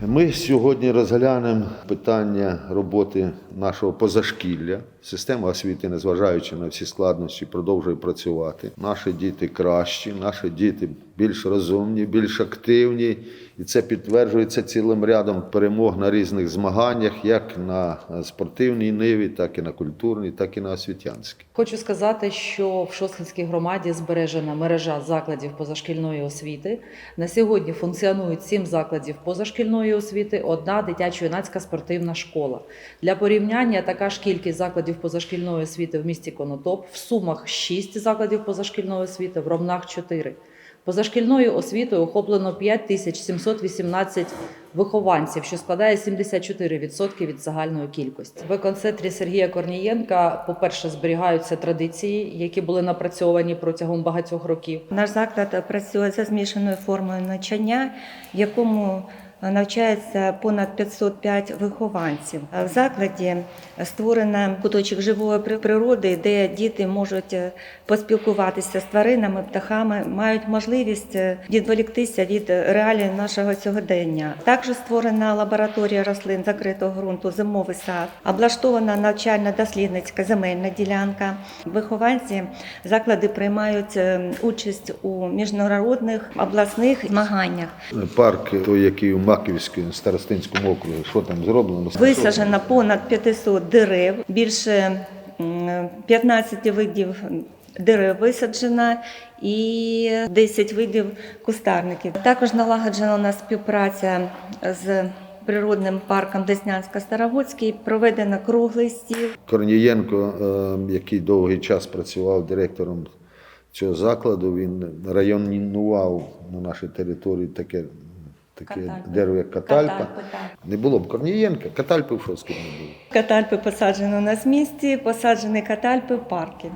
Ми сьогодні розглянемо питання роботи нашого позашкілля. Система освіти, незважаючи на всі складнощі, продовжує працювати. Наші діти кращі, наші діти більш розумні, більш активні, і це підтверджується цілим рядом перемог на різних змаганнях, як на спортивній ниві, так і на культурній, так і на освітянській. Хочу сказати, що в Шосткинській громаді збережена мережа закладів позашкільної освіти. На сьогодні функціонують сім закладів позашкільної освіти, одна дитячо-юнацька спортивна школа. Для порівняння така ж кількість закладів позашкільної освіти в місті Конотоп, в Сумах 6 закладів позашкільної освіти, в Ромнах 4. Позашкільною освітою охоплено 5718 вихованців, що складає 74% від загальної кількості. В еконцентрі Сергія Корнієнка, по-перше, зберігаються традиції, які були напрацьовані протягом багатьох років. Наш заклад працює за змішаною формою навчання, в якому навчається понад 505 вихованців. В закладі створено куточок живої природи, де діти можуть е, поспілкуватися з тваринами, птахами, мають можливість е, відволіктися від реалій нашого сьогодення. Також створена лабораторія рослин закритого ґрунту, зимовий сад, облаштована навчально-дослідницька земельна ділянка. Вихованці заклади приймають е, участь у міжнародних обласних змаганнях. Парк, той, який у Маківському старостинському округі, що там зроблено? Висаджено понад 500 дерев, більше 15 видів дерев висаджено і 10 видів кустарників. Також налагоджена у нас співпраця з природним парком Деснянсько-Старогодський, проведено круглий стіл. Корнієнко, е, який довгий час працював директором цього закладу, він районував на нашій території таке, таке Катальпи. дерево, як катальпа. Катальпи. Не було б Корнієнка, катальпи в Шоскіт не було. Катальпи посаджено на в посаджені катальпи в парки.